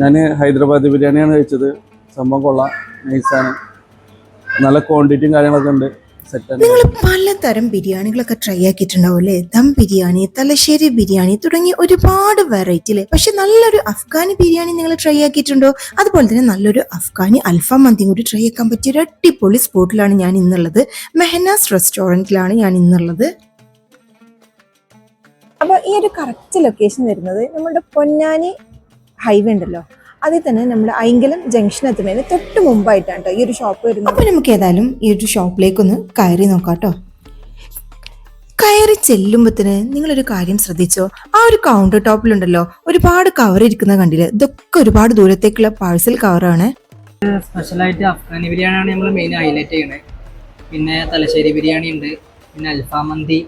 ഞാൻ ഹൈദരാബാദ് ബിരിയാണിയാണ് കഴിച്ചത്. സംഭവം കൊള്ളാം. നൈസാണ്. നല്ല ക്വാണ്ടിറ്റിയും കാര്യങ്ങളൊക്കെ ഉണ്ട്. നിങ്ങൾ പലതരം ബിരിയാണികളൊക്കെ ട്രൈ ആക്കിയിട്ടുണ്ടാവും അല്ലേ? ദം ബിരിയാണി തലശ്ശേരി ബിരിയാണി തുടങ്ങി ഒരുപാട് വെറൈറ്റി അല്ലേ പക്ഷെ നല്ലൊരു അഫ്ഗാനി ബിരിയാണി നിങ്ങൾ ട്രൈ ആക്കിയിട്ടുണ്ടോ? അതുപോലെ തന്നെ നല്ലൊരു അഫ്ഗാനി അൽഫാം മന്തി കൂടി ട്രൈ ആക്കാൻ പറ്റിയ ഒരു അടിപൊളി സ്പോട്ടിലാണ് ഞാൻ ഇന്നുള്ളത്. മെഹനാസ് റെസ്റ്റോറന്റിലാണ് ഞാൻ ഇന്നുള്ളത്. അപ്പോൾ ഈ ഒരു കറക്റ്റ് ലൊക്കേഷൻ വരുന്നത് നമ്മുടെ പൊന്നാനി ഹൈവേ ഉണ്ടല്ലോ. അതിൽ തന്നെ നമ്മുടെ ഐങ്കലം ജംഗ്ഷൻ എത്തുന്നതിന് തൊട്ട് മുമ്പായിട്ടാണ് കേട്ടോ ഈ ഒരു ഷോപ്പ് വരുന്നത്. അപ്പൊ നമുക്ക് ഏതായാലും ഈ ഒരു ഷോപ്പിലേക്കൊന്ന് കയറി നോക്കാം കേട്ടോ കയറി ചെല്ലുമ്പോത്തിന് നിങ്ങളൊരു കാര്യം ശ്രദ്ധിച്ചോ? ആ ഒരു കൗണ്ടർ ടോപ്പിലുണ്ടല്ലോ ഒരുപാട് കവർ ഇരിക്കുന്ന കണ്ടില്ല? ഇതൊക്കെ ഒരുപാട് ദൂരത്തേക്കുള്ള പാഴ്സൽ കവറാണ് സ്പെഷ്യലായിട്ട് അഫ്ഗാനി ബിരിയാണിയാണ് നമ്മൾ മെയിൻ ഹൈലൈറ്റ് ചെയ്യണേ. പിന്നെ തലശ്ശേരി ബിരിയാണി ഉണ്ട് പിന്നെ അൽഫാം മന്തി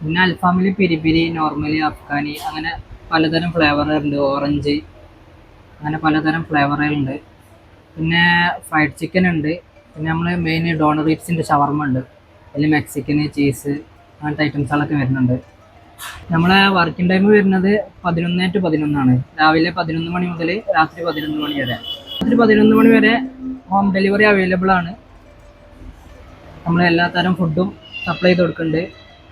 പിന്നെ അൽഫാമിൽ പിരിപിരി പിരി നോർമലി അഫ്ഗാനി അങ്ങനെ പലതരം ഫ്ലേവർ ഉണ്ട്. ഓറഞ്ച് അങ്ങനെ പലതരം ഫ്ലേവറുകളുണ്ട്. പിന്നെ ഫ്രൈഡ് ചിക്കൻ ഉണ്ട്. പിന്നെ നമ്മൾ മെയിൻ ഡോണർ റീറ്റ്സിന്റെ ഷവർമ ഉണ്ട് അതിൽ മെക്സിക്കൻ ചീസ് അങ്ങനത്തെ ഐറ്റംസുകളൊക്കെ വരുന്നുണ്ട്. നമ്മളെ വർക്കിംഗ് ടൈം വരുന്നത് പതിനൊന്ന് ടു പതിനൊന്നാണ്. രാവിലെ പതിനൊന്ന് മണി മുതൽ രാത്രി പതിനൊന്ന് മണി വരെ. രാത്രി പതിനൊന്ന് മണി വരെ ഹോം ഡെലിവറി അവൈലബിൾ ആണ്. നമ്മൾ എല്ലാ തരം ഫുഡും സപ്ലൈ ചെയ്ത് കൊടുക്കുന്നുണ്ട്.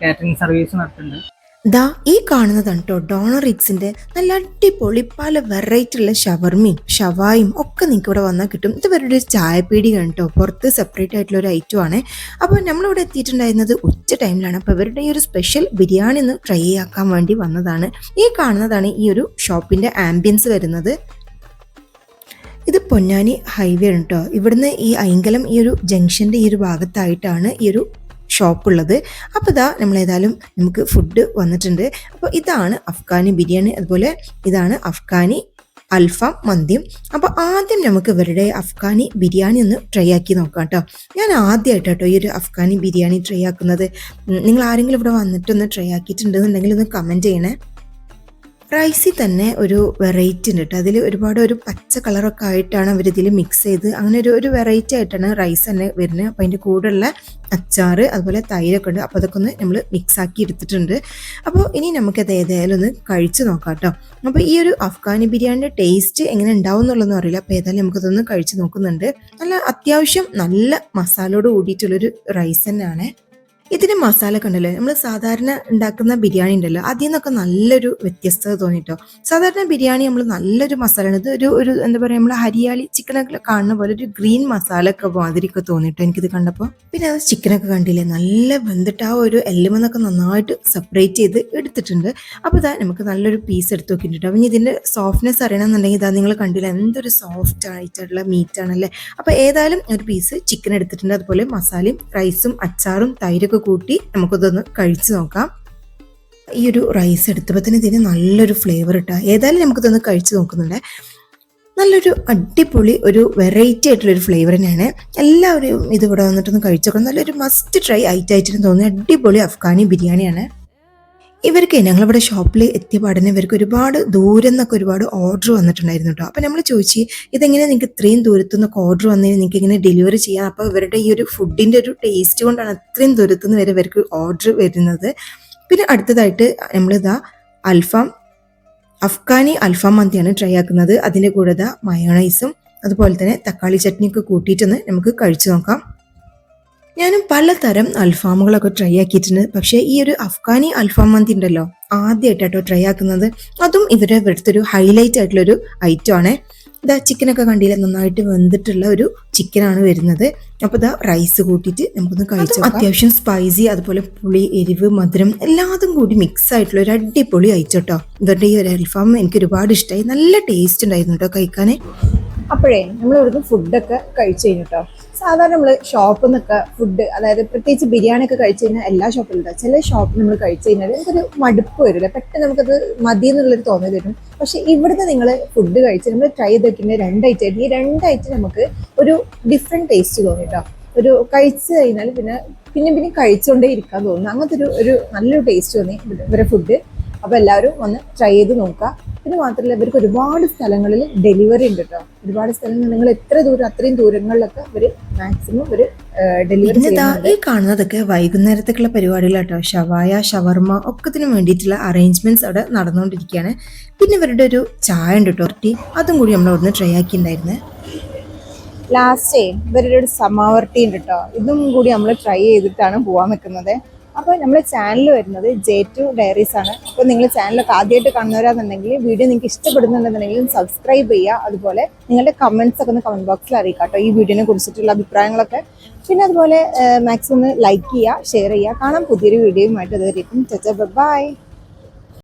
കാറ്ററിംഗ് സർവീസ് നടത്തുന്നുണ്ട്. ദാ ഈ കാണുന്നതാണ് കേട്ടോ ഡോണർ റിക്സിന്റെ നല്ല അടിപൊളി പല വെറൈറ്റി ഉള്ള ഷവർമയും ഷവായും ഒക്കെ നിങ്ങൾക്ക് ഇവിടെ വന്നാൽ കിട്ടും. ഇത് ഒരു ചായപ്പീടി കേട്ടോ പുറത്ത് സെപ്പറേറ്റ് ആയിട്ടുള്ള ഒരു ഐറ്റം ആണ്. അപ്പോൾ നമ്മളിവിടെ എത്തിയിട്ടുണ്ടായിരുന്നത് ഉച്ച ടൈമിലാണ് അപ്പോൾ ഇവരുടെ ഈ ഒരു സ്പെഷ്യൽ ബിരിയാണി ഒന്ന് ട്രൈ ആക്കാൻ വേണ്ടി വന്നതാണ്. ഈ കാണുന്നതാണ് ഈ ഒരു ഷോപ്പിന്റെ ആംബിയൻസ് വരുന്നത്. ഇത് പൊന്നാനി ഹൈവേ ആണ് ഇവിടുന്ന് ഈ അയങ്കലം ഈ ഒരു ജംഗ്ഷന്റെ ഈ ഒരു ഭാഗത്തായിട്ടാണ് ഈ ഒരു ഷോപ്പ് ഉള്ളത് അപ്പോൾ ഇതാ നമ്മൾ ഏതായാലും നമുക്ക് ഫുഡ് വന്നിട്ടുണ്ട്. അപ്പോൾ ഇതാണ് അഫ്ഗാനി ബിരിയാണി. അതുപോലെ ഇതാണ് അഫ്ഗാനി അൽഫാം മന്തിയും. അപ്പോൾ ആദ്യം നമുക്ക് ഇവരുടെ അഫ്ഗാനി ബിരിയാണി ഒന്ന് ട്രൈ ആക്കി നോക്കാം കേട്ടോ ഞാൻ ആദ്യമായിട്ട് കേട്ടോ ഈ ഒരു അഫ്ഗാനി ബിരിയാണി ട്രൈ ആക്കുന്നത്. നിങ്ങൾ ആരെങ്കിലും ഇവിടെ വന്നിട്ടൊന്ന് ട്രൈ ആക്കിയിട്ടുണ്ടെന്നുണ്ടെങ്കിൽ ഒന്ന് കമന്റ് ചെയ്യണേ. റൈസിൽ തന്നെ ഒരു വെറൈറ്റി ഉണ്ട് കേട്ടോ അതിൽ ഒരുപാട് ഒരു പച്ച കളറൊക്കെ ആയിട്ടാണ് അവർ ഇതിൽ മിക്സ് ചെയ്ത്. അങ്ങനെ ഒരു ഒരു വെറൈറ്റി ആയിട്ടാണ് റൈസ് തന്നെ വരുന്നത്. അപ്പോൾ അതിന്റെ കൂടെയുള്ള അച്ചാറ് അതുപോലെ തൈരൊക്കെ ഉണ്ട്. അപ്പോൾ അതൊക്കെ ഒന്ന് നമ്മൾ മിക്സ് ആക്കി എടുത്തിട്ടുണ്ട്. അപ്പോൾ ഇനി നമുക്കത് ഏതായാലും ഒന്ന് കഴിച്ച് നോക്കാം കേട്ടോ അപ്പോൾ ഈ ഒരു അഫ്ഗാനി ബിരിയാണിന്റെ ടേസ്റ്റ് എങ്ങനെ ഉണ്ടാവും എന്നുള്ളതെന്ന് അറിയില്ല. അപ്പോൾ ഏതായാലും നമുക്കതൊന്ന് കഴിച്ച് നോക്കുന്നുണ്ട്. നല്ല അത്യാവശ്യം നല്ല മസാലയോട് കൂടിയിട്ടുള്ളൊരു റൈസ് തന്നെയാണ്. ഇതിന് മസാല ഒക്കെ ഉണ്ടല്ലോ? നമ്മൾ സാധാരണ ഉണ്ടാക്കുന്ന ബിരിയാണി ഉണ്ടല്ലോ അതിൽ നിന്നൊക്കെ നല്ലൊരു വ്യത്യസ്തത തോന്നിട്ടോ? സാധാരണ ബിരിയാണി നമ്മൾ നല്ലൊരു മസാലയാണ്. ഇത് ഒരു ഒരു എന്താ പറയുക നമ്മൾ ഹരിയാളി ചിക്കനൊക്കെ കാണുന്ന പോലെ ഒരു ഗ്രീൻ മസാല ഒക്കെ മാതിരിയൊക്കെ തോന്നിട്ടോ എനിക്കിത് കണ്ടപ്പോൾ പിന്നെ അത് ചിക്കനൊക്കെ കണ്ടില്ലേ നല്ല വെന്തിട്ട് ആ ഒരു എല്ലുമെന്നൊക്കെ നന്നായിട്ട് സെപ്പറേറ്റ് ചെയ്ത് എടുത്തിട്ടുണ്ട്. അപ്പോൾ ഇതാ നമുക്ക് നല്ലൊരു പീസ് എടുത്ത് നോക്കിയിട്ടുണ്ട് അപ്പം ഇതിന്റെ സോഫ്റ്റ്നെസ് അറിയണമെന്നുണ്ടെങ്കിൽ ഇതാ നിങ്ങൾ കണ്ടില്ല എന്തൊരു സോഫ്റ്റ് ആയിട്ടുള്ള മീറ്റ് ആണല്ലേ? അപ്പോൾ ഏതായാലും ഒരു പീസ് ചിക്കൻ എടുത്തിട്ടുണ്ട്. അതുപോലെ മസാലയും റൈസും അച്ചാറും തൈരൊക്കെ കൂട്ടി നമുക്കിതൊന്ന് കഴിച്ച് നോക്കാം. ഈ ഒരു റൈസ് എടുത്തപ്പോൾ തന്നെ ഇതിന് നല്ലൊരു ഫ്ലേവർ ഇട്ടാ. ഏതായാലും നമുക്കിതൊന്ന് കഴിച്ച് നോക്കുന്നുണ്ട്. നല്ലൊരു അടിപൊളി ഒരു വെറൈറ്റി ആയിട്ടുള്ളൊരു ഫ്ലേവർ തന്നെയാണ്. എല്ലാവരും ഇത് ഇവിടെ വന്നിട്ടൊന്ന് കഴിച്ചോക്കണം. നല്ലൊരു മസ്റ്റ് ട്രൈ ഐറ്റം ആയിട്ട് തോന്നുന്ന. അടിപൊളി അഫ്ഗാനി ബിരിയാണിയാണ്. ഇവർക്ക് ഞങ്ങളിവിടെ ഷോപ്പിൽ എത്തിയ പാടനെ ഇവർക്ക് ഒരുപാട് ദൂരം നിന്നൊക്കെ ഒരുപാട് ഓർഡർ വന്നിട്ടുണ്ടായിരുന്നു കേട്ടോ അപ്പോൾ നമ്മൾ ചോദിച്ചു ഇതെങ്ങനെ നിങ്ങൾക്ക് ഇത്രയും ദൂരത്തു നിന്നൊക്കെ ഓർഡർ വന്നതിന് നിങ്ങൾക്ക് ഇങ്ങനെ ഡെലിവറി ചെയ്യാം അപ്പോൾ ഇവരുടെ ഈ ഒരു ഫുഡിന്റെ ഒരു ടേസ്റ്റ് കൊണ്ടാണ് അത്രയും ദൂരത്തു നിന്ന് വരെ ഇവർക്ക് ഓർഡർ വരുന്നത്. പിന്നെ അടുത്തതായിട്ട് നമ്മളിതാ അൽഫാം അഫ്ഗാനി അൽഫാം മന്തിയാണ് ട്രൈ ആക്കുന്നത്. അതിന്റെ കൂടെ മയോണൈസും അതുപോലെ തന്നെ തക്കാളി ചട്നിയൊക്കെ കൂട്ടിയിട്ടൊന്ന് നമുക്ക് കഴിച്ചു നോക്കാം. ഞാനും പലതരം അൽഫാമുകളൊക്കെ ട്രൈ ആക്കിയിട്ടുണ്ട്. പക്ഷേ ഈ ഒരു അഫ്ഗാനി അൽഫാം മന്തി ഉണ്ടല്ലോ ആദ്യമായിട്ടോ ട്രൈ ആക്കുന്നത്. അതും ഇവരുടെ ഇവിടുത്തെ ഒരു ഹൈലൈറ്റ് ആയിട്ടുള്ളൊരു ഐറ്റം ആണ്. ഇതാ ചിക്കനൊക്കെ കണ്ടില്ല നന്നായിട്ട് വെന്തിട്ടുള്ള ഒരു ചിക്കനാണ് വരുന്നത്. അപ്പോൾ ഇതാ റൈസ് കൂട്ടിയിട്ട് നമുക്കൊന്ന് കഴിച്ചു അത്യാവശ്യം സ്പൈസി അതുപോലെ പുളി എരിവ് മധുരം എല്ലാതും കൂടി മിക്സ് ആയിട്ടുള്ള ഒരു അടിപൊളി കേട്ടോ ഇവരുടെ ഈ ഒരു അൽഫാം എനിക്ക് ഒരുപാട് ഇഷ്ടമായി നല്ല ടേസ്റ്റ് ഉണ്ടായിരുന്നു കേട്ടോ കഴിക്കാൻ അപ്പോഴേ നമ്മൾ ഇവിടുന്ന് ഫുഡൊക്കെ കഴിച്ചു കഴിഞ്ഞു കേട്ടോ സാധാരണ നമ്മൾ ഷോപ്പിൽ നിന്നൊക്കെ ഫുഡ് അതായത് പ്രത്യേകിച്ച് ബിരിയാണി ഒക്കെ കഴിച്ചു കഴിഞ്ഞാൽ എല്ലാ ഷോപ്പിലും ഉണ്ടാവും ചില ഷോപ്പിൽ നമ്മൾ കഴിച്ചു കഴിഞ്ഞാൽ നമുക്കൊരു മടുപ്പ് വരില്ല. പെട്ടെന്ന് നമുക്കത് മതി എന്നുള്ളൊരു തോന്നൽ വരും. പക്ഷെ ഇവിടുന്ന് നിങ്ങൾ ഫുഡ് കഴിച്ച് നമ്മൾ ട്രൈ ചെയ്തിട്ടുണ്ട് രണ്ട് ഐറ്റം ഈ രണ്ട് ഐറ്റം നമുക്ക് ഒരു ഡിഫറെന്റ് ടേസ്റ്റ് തോന്നി കേട്ടോ ഒരു കഴിച്ചു കഴിഞ്ഞാൽ പിന്നെ പിന്നെ പിന്നെ കഴിച്ചുകൊണ്ടേ ഇരിക്കാൻ തോന്നുന്നു. അങ്ങനത്തെ ഒരു ഒരു നല്ലൊരു ടേസ്റ്റ് തോന്നി ഇവരെ ഫുഡ് അപ്പോൾ എല്ലാവരും ഒന്ന് ട്രൈ ചെയ്ത് നോക്കുക. പിന്നെ മാത്രമല്ല ഇവർക്ക് ഒരുപാട് സ്ഥലങ്ങളിൽ ഡെലിവറി ഉണ്ട് കേട്ടോ ഒരുപാട് സ്ഥലങ്ങളിൽ നിങ്ങൾ എത്ര ദൂരം അത്രയും ദൂരങ്ങളിലൊക്കെ ഇവർ മാക്സിമം ഒരു ഡെലിവറി ഈ കാണുന്നതൊക്കെ വൈകുന്നേരത്തേക്കുള്ള പരിപാടികളാട്ടോ. ഷവായ ഷവർമ ഒക്കത്തിനും വേണ്ടിയിട്ടുള്ള അറേഞ്ച്മെന്റ്സ് അവിടെ നടന്നുകൊണ്ടിരിക്കുകയാണ്. പിന്നെ ഇവരുടെ ഒരു ചായ ഉണ്ട് കേട്ടോ ടീ അതും കൂടി നമ്മൾ അവിടുന്ന് ട്രൈ ആക്കിയിട്ടുണ്ടായിരുന്നേ. ലാസ്റ്റേ ഇവരുടെ ഒരു സമാവർത്തി ഉണ്ട് കേട്ടോ ഇതും കൂടി നമ്മൾ ട്രൈ ചെയ്തിട്ടാണ് പോകാൻ നിൽക്കുന്നത്. അപ്പോൾ നമ്മുടെ ചാനൽ വരുന്നത് ജെ ടു ഡയറീസ് ആണ്. അപ്പോൾ നിങ്ങൾ ചാനലൊക്കെ ആദ്യമായിട്ട് കാണുന്നവരാണെന്നുണ്ടെങ്കിൽ വീഡിയോ നിങ്ങൾക്ക് ഇഷ്ടപ്പെടുന്നുണ്ടെന്നുണ്ടെങ്കിൽ സബ്സ്ക്രൈബ് ചെയ്യുക. അതുപോലെ നിങ്ങളുടെ കമൻസ് ഒക്കെ ഒന്ന് കമന്റ് ബോക്സിൽ അറിയിക്കുക കേട്ടോ ഈ വീഡിയോനെ കുറിച്ചിട്ടുള്ള അഭിപ്രായങ്ങളൊക്കെ. പിന്നെ അതുപോലെ മാക്സിമം ഒന്ന് ലൈക്ക് ചെയ്യുക ഷെയർ ചെയ്യുക. കാണാം പുതിയൊരു വീഡിയോയുമായിട്ട് ഇതുവരെയും ബൈ.